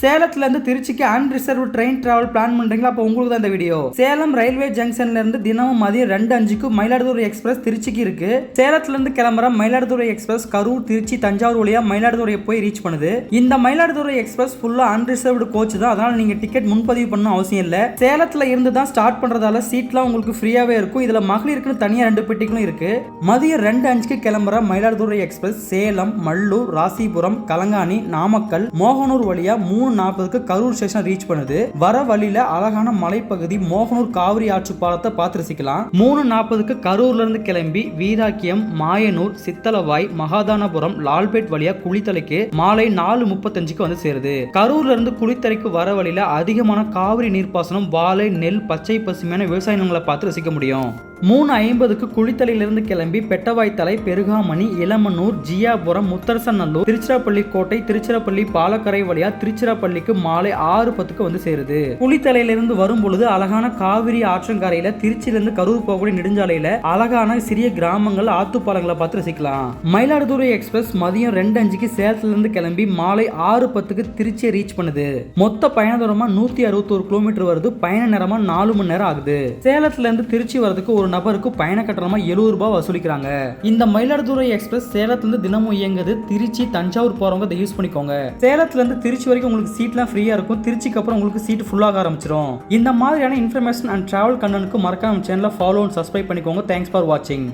சேலத்துல இருந்து திருச்சிக்கு அன்ரிசர்வ் ட்ரெயின் டிராவல் பிளான் பண்றீங்களா? அப்போ உங்களுக்கு தான் இந்த வீடியோ சேலம் ரயில்வே ஜங்ஷன்ல இருந்து தினமும் மதியம் ரெண்டு அஞ்சுக்கு மயிலாடுதுறை எக்ஸ்பிரஸ் திருச்சிக்கு இருக்கு. சேலத்துல இருந்து கிளம்புற மயிலாடுதுறை எக்ஸ்பிரஸ் கரூர் திருச்சி தஞ்சாவூர் வழியா மயிலாடுதுறையை போய் ரீச் பண்ணுது. இந்த மயிலாடுதுறை எக்ஸ்பிரஸ் ஃபுல்லா அன்ரிசர்வ்டு கோச் தான். அதனால நீங்க டிக்கெட் முன்பதிவு பண்ணணும் அவசியம் இல்ல. சேலத்துல இருந்து தான் ஸ்டார்ட் பண்றதால சீட்லாம் உங்களுக்கு ஃப்ரீயாவே இருக்கும். இதுல மகளிருக்குன்னு தனியா ரெண்டு பெட்டிகளும் இருக்கு. மதியம் ரெண்டு அஞ்சுக்கு கிளம்புற மயிலாடுதுறை எக்ஸ்பிரஸ் சேலம் மல்லூர் ராசிபுரம் கலங்காணி நாமக்கல் மோகனூர் வழியா மூணு மூணு நாற்பதுக்கு கரூர் ஸ்டேஷன் ரீச் பண்ணுது. வர வழியில அழகான மலைப்பகுதி மோகனூர் காவிரி ஆற்று பாலத்தை பார்த்து ரசிக்கலாம். மூணு நாற்பதுக்கு கரூர்ல இருந்து கிளம்பி வீராக்கியம் மாயனூர் சித்தலவாய் மகாதானபுரம் லால்பேட் வழியா குளித்தலைக்கு மாலை நாலு முப்பத்தஞ்சுக்கு வந்து சேருது. கரூர்ல இருந்து குளித்தலைக்கு வர வழியில அதிகமான காவிரி நீர்ப்பாசனம் வாழை நெல் பச்சை பசுமையான விவசாய நிலங்களை பார்த்து ரசிக்க முடியும். மூணு ஐம்பதுக்கு குளித்தலையிலிருந்து கிளம்பி பெட்டவாய்த்தலை பெருகாமணி இளமனூர் ஜியாபுரம் முத்தரசநல்லூர் திருச்சிராப்பள்ளி கோட்டை திருச்சிராப்பள்ளி பாலக்கரை வழியா திருச்சிராப்பள்ளிக்கு மாலை ஆறு பத்துக்கு வந்து சேருது. குளித்தலையிலிருந்து வரும் பொழுது அழகான காவிரி ஆற்றங்கரையில திருச்சியிலிருந்து கரூர் போகக்கூடிய நெடுஞ்சாலையில அழகான சிறிய கிராமங்கள் ஆத்துப்பாலங்களை பார்த்து ரசிக்கலாம். மயிலாடுதுறை எக்ஸ்பிரஸ் மதியம் ரெண்டு அஞ்சுக்கு சேலத்துல இருந்து கிளம்பி மாலை ஆறு பத்துக்கு திருச்சியை ரீச் பண்ணுது. மொத்த பயண தூரமா நூத்தி அறுபத்தோரு கிலோமீட்டர் வருது பயண நேரமா நாலு மணி நேரம் ஆகுது. சேலத்துல இருந்து திருச்சி வரதுக்கு ஒரு நபருக்கு பயண கட்டணமா எழுபது ரூபாய் வசூலிக்கிறாங்க. இந்த மயிலாடுதுறை எக்ஸ்பிரஸ் சேலத்துல இருந்து தினமும் இயங்குது. திருச்சி தஞ்சாவூர் போறவங்க இதை யூஸ் பண்ணிக்கோங்க. சேலத்துல இருந்து திருச்சி வரைக்கும் உங்களுக்கு சீட்லாம் ஃப்ரீயா இருக்கும். திருச்சிக்கு அப்புறம் உங்களுக்கு சீட் ஃபுல்லாக ஆரம்பிச்சிடும் இந்த மாதிரியான இன்ஃபர்மேஷன் அண்ட் டிராவல் கண்டனுக்கு மறக்காம சேனலை ஃபாலோ அண்ட் சப்ஸ்கிரைப் பண்ணிக்கோங்க. தேங்க்ஸ் ஃபார் வாட்சிங்